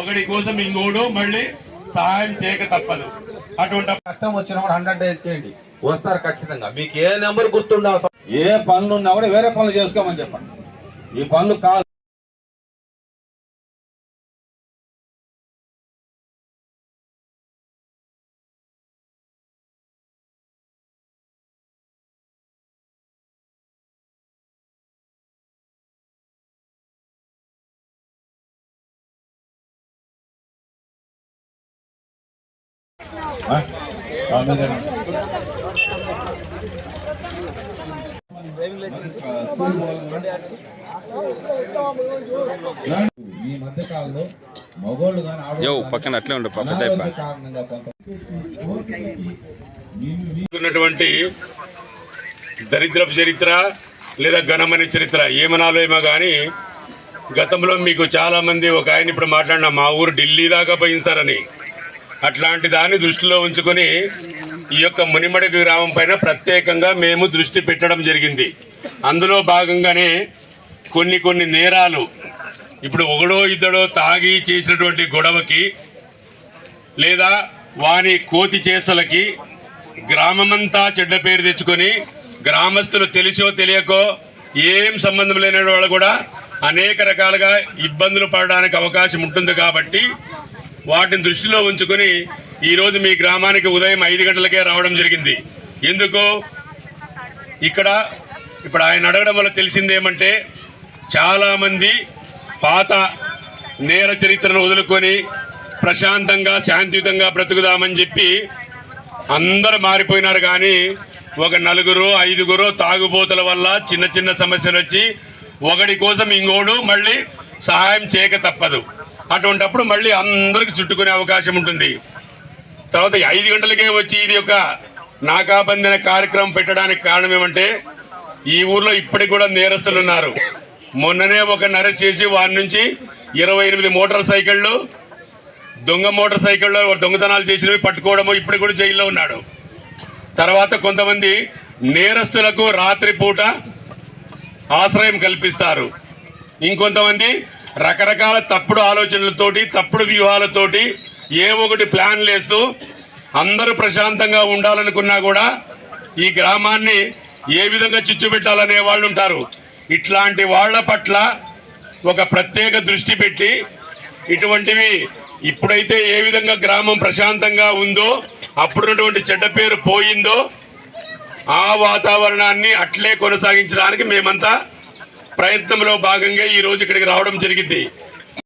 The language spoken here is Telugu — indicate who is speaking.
Speaker 1: ఒకటి కోసం ఇంకోడు మళ్ళీ సహాయం చేయక తప్పదు. అటువంటి
Speaker 2: కష్టం వచ్చినప్పుడు హండ్రెడ్ డేస్ చేయండి. వస్తారు ఖచ్చితంగా. మీకు ఏ నెంబర్ గుర్తుండవు ఏ పనులు ఉన్నా కూడా వేరే పనులు చేసుకోమని చెప్పండి. ఈ పనులు కాదు. ఈ మధ్య కాలంలో మగోళ్ళు కానీ
Speaker 3: యో పక్కన అట్లే ఉండు పాప
Speaker 1: ఉన్నటువంటి దరిద్రపు చరిత్ర లేదా ఘనమైన చరిత్ర ఏమనాలో ఏమో కానీ గతంలో మీకు చాలా మంది ఒక ఆయన ఇప్పుడు మాట్లాడిన మా ఊరు ఢిల్లీ దాకా పోయింది సార్ అని. అట్లాంటి దాన్ని దృష్టిలో ఉంచుకొని ఈ యొక్క మునిమడి గ్రామం పైన ప్రత్యేకంగా మేము దృష్టి పెట్టడం జరిగింది. అందులో భాగంగానే కొన్ని కొన్ని నేరాలు ఇప్పుడు ఒకడో ఇద్దడో తాగి చేసినటువంటి గొడవకి లేదా వాని కోతి చేష్టలకి గ్రామమంతా చెడ్డ పేరు తెచ్చుకొని గ్రామస్తులు తెలిసో తెలియకో ఏం సంబంధం లేని వాళ్ళు కూడా అనేక రకాలుగా ఇబ్బందులు పడడానికి అవకాశం ఉంటుంది కాబట్టి వాటిని దృష్టిలో ఉంచుకొని ఈరోజు మీ గ్రామానికి ఉదయం ఐదు గంటలకే రావడం జరిగింది. ఎందుకు? ఇక్కడ ఇప్పుడు ఆయన అడగడం వల్ల తెలిసిందేమంటే చాలామంది పాత నేర చరిత్రను వదులుకొని ప్రశాంతంగా శాంతియుతంగా బ్రతుకుదామని చెప్పి అందరూ మారిపోయినారు కానీ ఒక నలుగురు ఐదుగురు తాగుబోతుల వల్ల చిన్న చిన్న సమస్యలు వచ్చి ఒకడి కోసం ఇంకోడు మళ్ళీ సహాయం చేయక తప్పదు. అటువంటప్పుడు మళ్ళీ అందరికి చుట్టుకునే అవకాశం ఉంటుంది. తర్వాత ఐదు గంటలకే వచ్చి ఇది ఒక నాకాబందిన కార్యక్రమం పెట్టడానికి కారణం ఏమంటే ఈ ఊర్లో ఇప్పటికి కూడా నేరస్తులు ఉన్నారు. మొన్ననే ఒక అరెస్ట్ చేసి వారి నుంచి ఇరవై ఎనిమిది మోటార్ సైకిళ్ళు దొంగ మోటార్ సైకిళ్ళు దొంగతనాలు చేసినవి పట్టుకోవడము ఇప్పటికి కూడా జైల్లో ఉన్నాడు. తర్వాత కొంతమంది నేరస్తులకు రాత్రిపూట ఆశ్రయం కల్పిస్తారు. ఇంకొంతమంది రకరకాల తప్పుడు ఆలోచనలతోటి తప్పుడు వ్యూహాలతోటి ఏ ఒకటి ప్లాన్లు వేస్తూ అందరూ ప్రశాంతంగా ఉండాలనుకున్నా కూడా ఈ గ్రామాన్ని ఏ విధంగా చిచ్చుపెట్టాలనే వాళ్ళు ఉంటారు. ఇట్లాంటి వాళ్ళ పట్ల ఒక ప్రత్యేక దృష్టి పెట్టి ఇటువంటివి ఇప్పుడైతే ఏ విధంగా గ్రామం ప్రశాంతంగా ఉందో అప్పుడున్నటువంటి చెడ్డ పేరు పోయిందో ఆ వాతావరణాన్ని అట్లే కొనసాగించడానికి మేమంతా ప్రయత్నంలో భాగంగా ఈ రోజు ఇక్కడికి రావడం జరిగింది.